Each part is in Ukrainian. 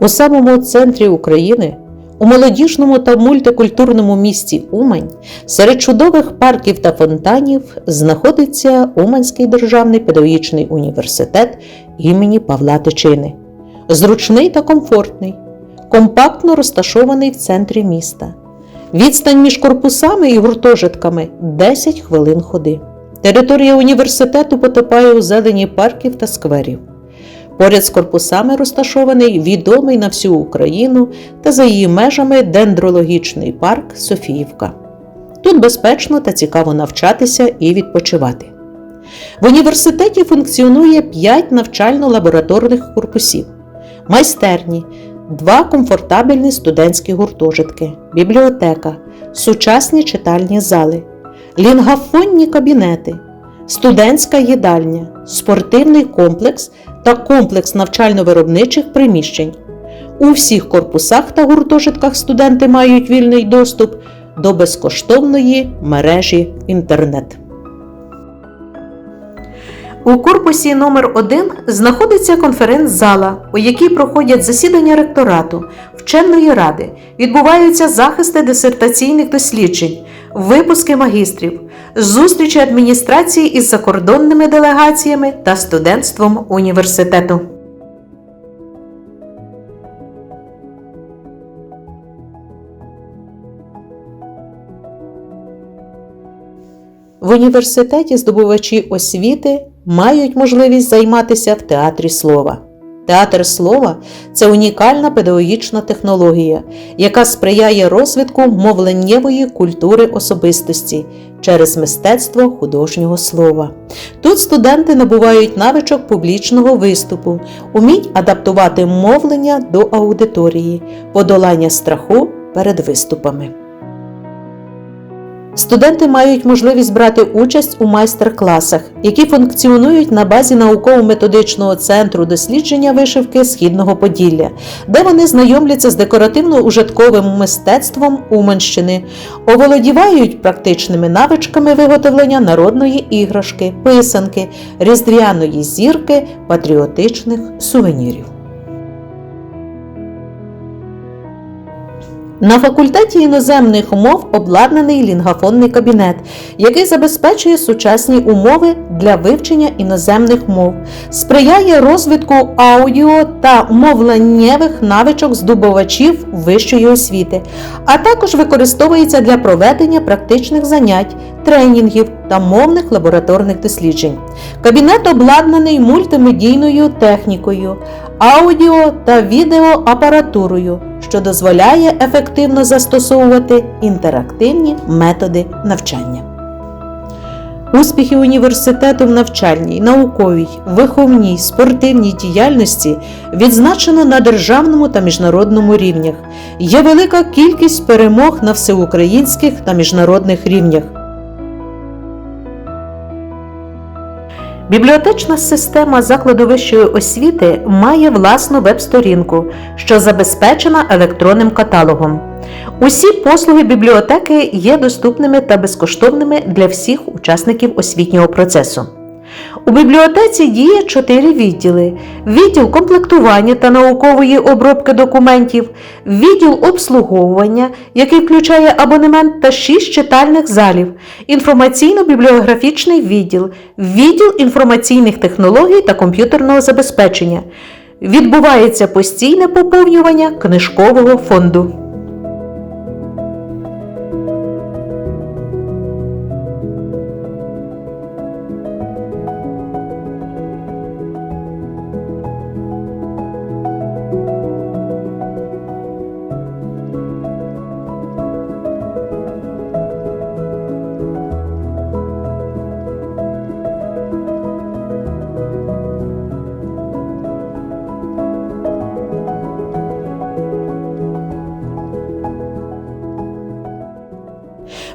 У самому центрі України, у молодіжному та мультикультурному місті Умань, серед чудових парків та фонтанів знаходиться Уманський державний педагогічний університет імені Павла Тичини. Зручний та комфортний, компактно розташований в центрі міста. Відстань між корпусами і гуртожитками 10 хвилин ходи. Територія університету потопає у зелені парків та скверів. Поряд з корпусами розташований відомий на всю Україну та за її межами дендрологічний парк Софіївка. Тут безпечно та цікаво навчатися і відпочивати. В університеті функціонує 5 навчально-лабораторних корпусів, майстерні, два комфортабельні студентські гуртожитки, бібліотека, сучасні читальні зали, лінгафонні кабінети, студентська їдальня, спортивний комплекс та комплекс навчально-виробничих приміщень. У всіх корпусах та гуртожитках студенти мають вільний доступ до безкоштовної мережі інтернет. У корпусі номер 1 знаходиться конференц-зала, у якій проходять засідання ректорату, вченої ради, відбуваються захисти дисертаційних досліджень, випуски магістрів, зустрічі адміністрації із закордонними делегаціями та студентством університету. В університеті здобувачі освіти мають можливість займатися в театрі слова. Театр слова це унікальна педагогічна технологія, яка сприяє розвитку мовленнєвої культури особистості через мистецтво художнього слова. Тут студенти набувають навичок публічного виступу, умінь адаптувати мовлення до аудиторії, подолання страху перед виступами. Студенти мають можливість брати участь у майстер-класах, які функціонують на базі науково-методичного центру дослідження вишивки Східного Поділля, де вони знайомляться з декоративно-ужитковим мистецтвом Уманщини, оволодівають практичними навичками виготовлення народної іграшки, писанки, різдвяної зірки, патріотичних сувенірів. На факультеті іноземних мов обладнаний лінгафонний кабінет, який забезпечує сучасні умови для вивчення іноземних мов, сприяє розвитку аудіо та мовленнєвих навичок здобувачів вищої освіти, а також використовується для проведення практичних занять, тренінгів та мовних лабораторних досліджень. Кабінет обладнаний мультимедійною технікою, аудіо та відеоапаратурою, що дозволяє ефективно застосовувати інтерактивні методи навчання. Успіхи університету в навчальній, науковій, виховній, спортивній діяльності відзначено на державному та міжнародному рівнях. Є велика кількість перемог на всеукраїнських та міжнародних рівнях. Бібліотечна система закладу вищої освіти має власну веб-сторінку, що забезпечена електронним каталогом. Усі послуги бібліотеки є доступними та безкоштовними для всіх учасників освітнього процесу. У бібліотеці діє чотири відділи: відділ комплектування та наукової обробки документів, відділ обслуговування, який включає абонемент та шість читальних залів, інформаційно-бібліографічний відділ, відділ інформаційних технологій та комп'ютерного забезпечення. Відбувається постійне поповнювання книжкового фонду.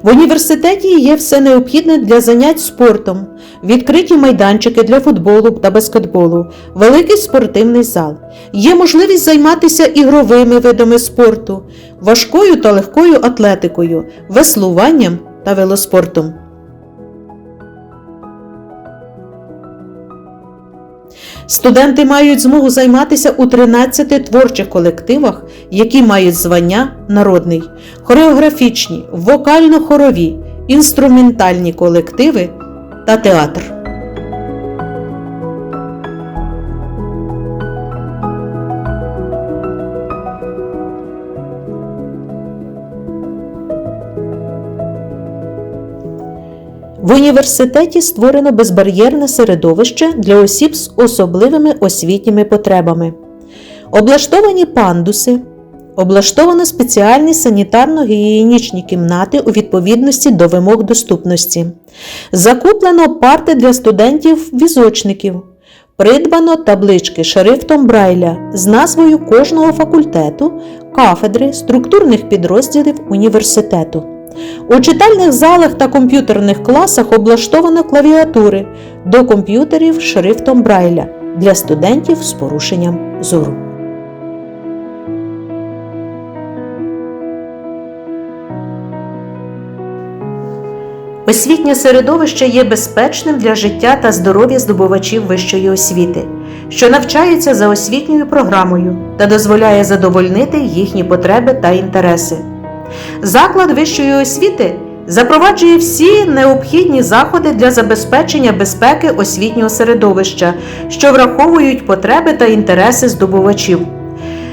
В університеті є все необхідне для занять спортом, відкриті майданчики для футболу та баскетболу, великий спортивний зал. Є можливість займатися ігровими видами спорту, важкою та легкою атлетикою, веслуванням та велоспортом. Студенти мають змогу займатися у 13 творчих колективах, які мають звання народний, хореографічні, вокально-хорові, інструментальні колективи та театр. В університеті створено безбар'єрне середовище для осіб з особливими освітніми потребами. Облаштовані пандуси, облаштовано спеціальні санітарно-гігієнічні кімнати у відповідності до вимог доступності. Закуплено парти для студентів-візочників. Придбано таблички шрифтом Брайля з назвою кожного факультету, кафедри, структурних підрозділів університету. У читальних залах та комп'ютерних класах облаштовано клавіатури до комп'ютерів шрифтом Брайля для студентів з порушенням зору. Освітнє середовище є безпечним для життя та здоров'я здобувачів вищої освіти, що навчаються за освітньою програмою та дозволяє задовольнити їхні потреби та інтереси. Заклад вищої освіти запроваджує всі необхідні заходи для забезпечення безпеки освітнього середовища, що враховують потреби та інтереси здобувачів.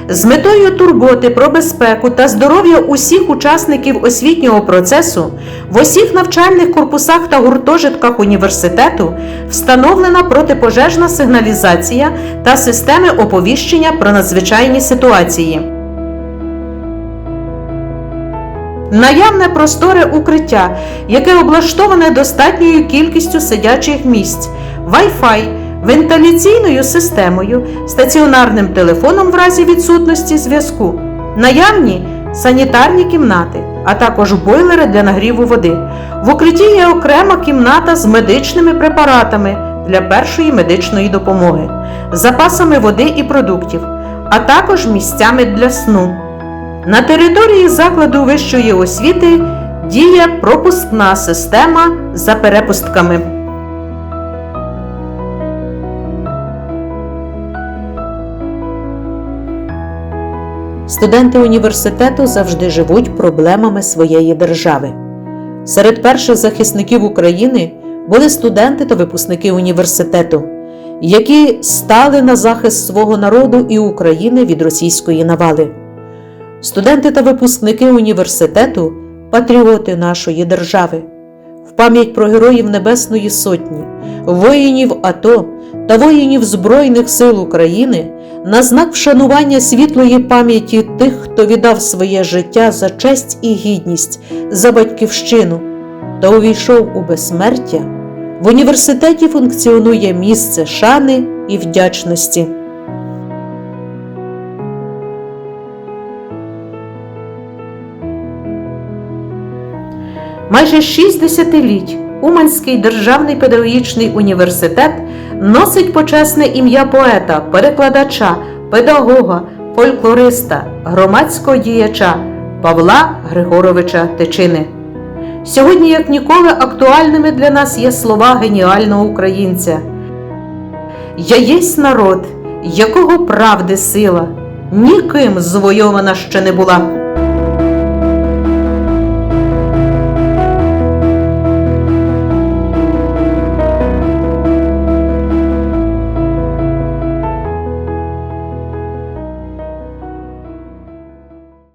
З метою турботи про безпеку та здоров'я усіх учасників освітнього процесу в усіх навчальних корпусах та гуртожитках університету встановлена протипожежна сигналізація та системи оповіщення про надзвичайні ситуації. Наявне просторе укриття, яке облаштоване достатньою кількістю сидячих місць, Wi-Fi, вентиляційною системою, стаціонарним телефоном в разі відсутності зв'язку, наявні санітарні кімнати, а також бойлери для нагріву води. В укритті є окрема кімната з медичними препаратами для першої медичної допомоги, запасами води і продуктів, а також місцями для сну. На території закладу вищої освіти діє пропускна система за перепустками. Студенти університету завжди живуть проблемами своєї держави. Серед перших захисників України були студенти та випускники університету, які стали на захист свого народу і України від російської навали. Студенти та випускники університету патріоти нашої держави. В пам'ять про героїв Небесної Сотні, воїнів АТО та воїнів Збройних сил України на знак вшанування світлої пам'яті тих, хто віддав своє життя за честь і гідність, за батьківщину та увійшов у безсмертя, в університеті функціонує місце шани і вдячності. Майже шість десятиліть Уманський державний педагогічний університет носить почесне ім'я поета, перекладача, педагога, фольклориста, громадського діяча Павла Григоровича Тичини. Сьогодні, як ніколи, актуальними для нас є слова геніального українця. Я єсть народ, якого правди сила, ніким звойована ще не була.